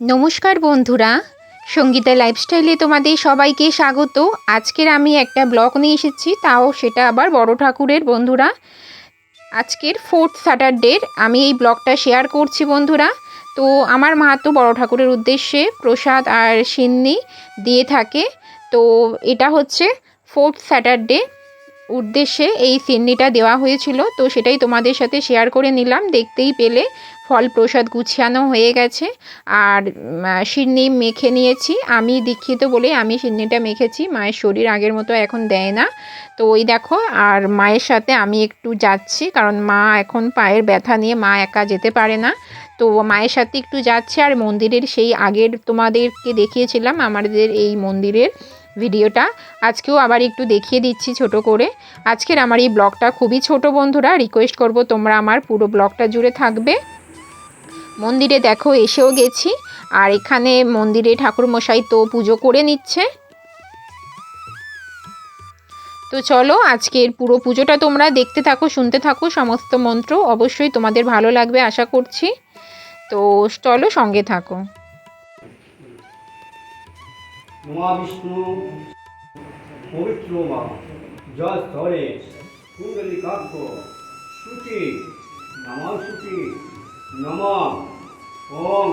নমস্কার বন্ধুরা। সঙ্গীতা লাইফস্টাইলে তোমাদের সবাইকে স্বাগত। আজকের আমি একটা ব্লগ নিয়ে এসেছি, তাও সেটা আবার বড় ঠাকুরের বন্ধুরা। আজকের ফোর্থ স্যাটারডের আমি এই ব্লগটা শেয়ার করছি বন্ধুরা। তো আমার মা তো বড় ঠাকুরের উদ্দেশ্যে প্রসাদ আর সিন্নি দিয়ে থাকে। তো এটা হচ্ছে ফোর্থ স্যাটারডে উদ্দেশ্যে এই সিন্নিটা দেওয়া হয়েছিল। তো সেটাই তোমাদের সাথে শেয়ার করে নিলাম। দেখতেই পেলে ফল প্রসাদ গুছিয়ানো হয়ে গেছে। আর সিন্নি মেখে নিয়েছি। আমি দীক্ষিত বলে আমি সিন্নিটা মেখেছি। মায়ের শরীর আগের মতো এখন দেয় না। তো ওই দেখো, আর মায়ের সাথে আমি একটু যাচ্ছি। কারণ মা এখন পায়ের ব্যথা নিয়ে মা একা যেতে পারে না। তো মায়ের সাথে একটু যাচ্ছে। আর মন্দিরের সেই আগের তোমাদেরকে দেখিয়েছিলাম। আমাদের এই মন্দিরের ভিডিওটা। আজকেও আবার একটু দেখিয়ে দিচ্ছি ছোট করে। আজকের আমার এই ব্লগটা খুবই ছোট বন্ধুরা রিকোয়েস্ট করব তোমরা আমার পুরো ব্লগটা জুড়ে থাকবে। মন্দিরে দেখো, এসেও গেছি। আর এখানে মন্দিরে ঠাকুর মশাই তো পুজো করে নিচ্ছে। তো চলো, আজকের পুরো পুজোটা তোমরা দেখতে থাকো, শুনতে থাকো, সমস্ত মন্ত্র অবশ্যই তোমাদের ভালো লাগবে, আশা করছি। তো চলো সঙ্গে থাকো। নমা বিষ্ণু পবিত্র মা জল স্তরে কুণ্ডলী কাক্য শুচি নমা নম ওম,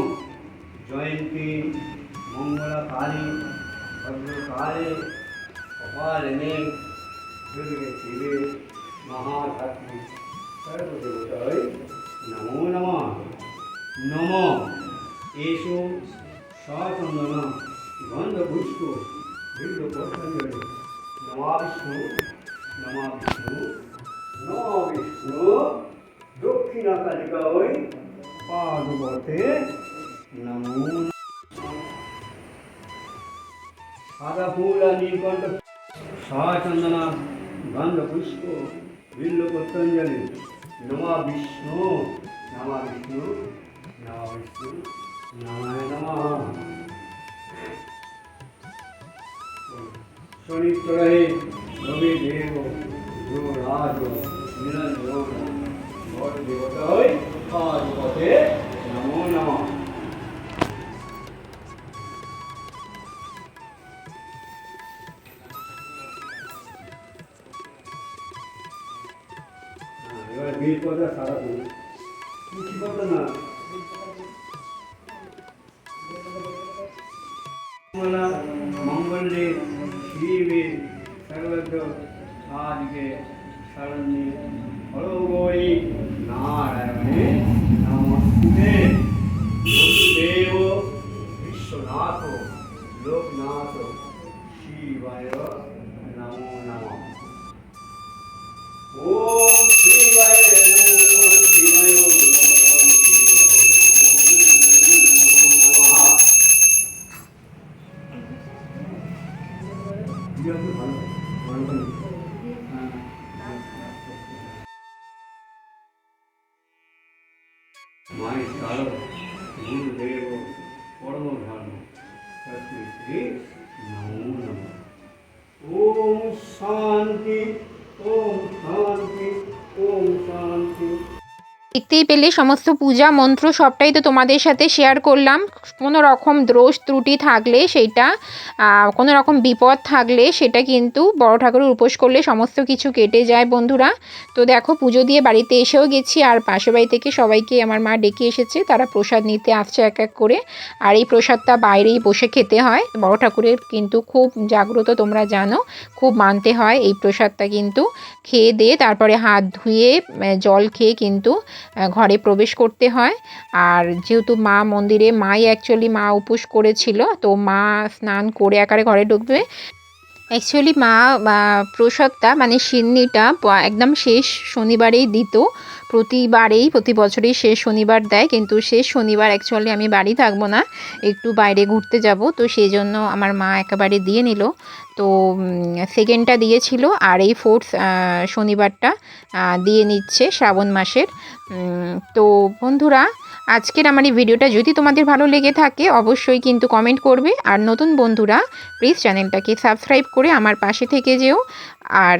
জয়ন্তী মঙ্গলা কালী ভদ্রকালে কপালিনী দুর্গে শিবে মহাশক্তি সর্বদেবতায় নমো নমঃ। নম। এসো সচন্দন গন্ধ পুষ্প বিল্ল পত্রাঞ্জলি নমা বিষ্ণু নমা বিষ্ণু নমা বিষ্ণু দক্ষিণা কালিকা ওই পাদবতে নমো সাদা ফুল আর নীলকণ্ঠ সচন্দনা গন্ধ পুষ্প বিল্ল পত্রাঞ্জলি নমা বিষ্ণু নমা বিষ্ণু নমা বিষ্ণু নমায় নমঃ শনিত্রহে রবি দেব রাজ নিরঞ্জন বড় দেবতায় পাদপথে নমো নমঃ। হ্যাঁ, এবার বীর কথা সারা করুন কি శ్రీవే సర్వతో ఆదిగే సరణి মায়ের কারও গুরুদেব পরম ধর্ম শ্রী নমো নম দেখতেই পেলে সমস্ত পূজা, মন্ত্র সবটাই তো তোমাদের সাথে শেয়ার করলাম। কোনো রকম দোষ ত্রুটি থাকলে সেইটা কোনো রকম বিপদ থাকলে সেটা কিন্তু বড় ঠাকুরের উপোস করলে সমস্ত কিছু কেটে যায় বন্ধুরা। তো দেখো, পুজো দিয়ে বাড়িতে এসেও গেছি আর পাশের বাড়ি থেকে সবাইকে আমার মা ডেকে এসেছে, তারা প্রসাদ নিতে আসছে এক এক করে। আর এই প্রসাদটা বাইরেই বসে খেতে হয়। বড় ঠাকুরের কিন্তু খুব জাগ্রত, তোমরা জানো, খুব মানতে হয় এই প্রসাদটা কিন্তু। খেয়ে দিয়ে তারপরে হাত ধুয়ে জল খেয়ে কিন্তু ঘরে প্রবেশ করতে হয়। আর যেহেতু মা মন্দিরে, মাই অ্যাকচুয়ালি মা উপোস করেছিল, তো মা স্নান করে একারে ঘরে ঢুকবে। অ্যাকচুয়ালি মা প্রসাদটা মানে সিন্নিটা একদম শেষ শনিবারেই দিত। প্রতিবারেই, প্রতি বছরই শেষ শনিবার দেয়, কিন্তু শেষ শনিবার অ্যাকচুয়ালি আমি বাড়ি থাকব না, একটু বাইরে ঘুরতে যাব। তো সেই জন্য আমার মা একেবারে দিয়ে নিল। তো সেকেন্ডটা দিয়েছিল, আর এই ফোর্থ শনিবারটা দিয়ে নিচ্ছে শ্রাবণ মাসের। তো বন্ধুরা আজকের আমার এই ভিডিওটা যদি তোমাদের ভালো লেগে থাকে, অবশ্যই কিন্তু কমেন্ট করবে। আর নতুন বন্ধুরা প্লিজ চ্যানেলটাকে সাবস্ক্রাইব করে আমার পাশে থেকে যেও। আর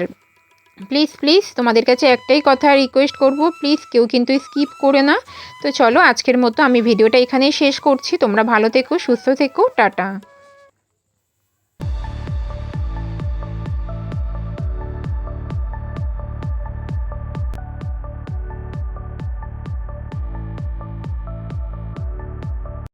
প্লিজ প্লিজ তোমাদের কাছে একটাই কথা রিকোয়েস্ট করব প্লিজ কেউ কিন্তু স্কিপ করে না। তো চলো আজকের মতো আমি ভিডিওটা এখানেই শেষ করছি। তোমরা ভালো থেকো, সুস্থ থেকো, টাটা।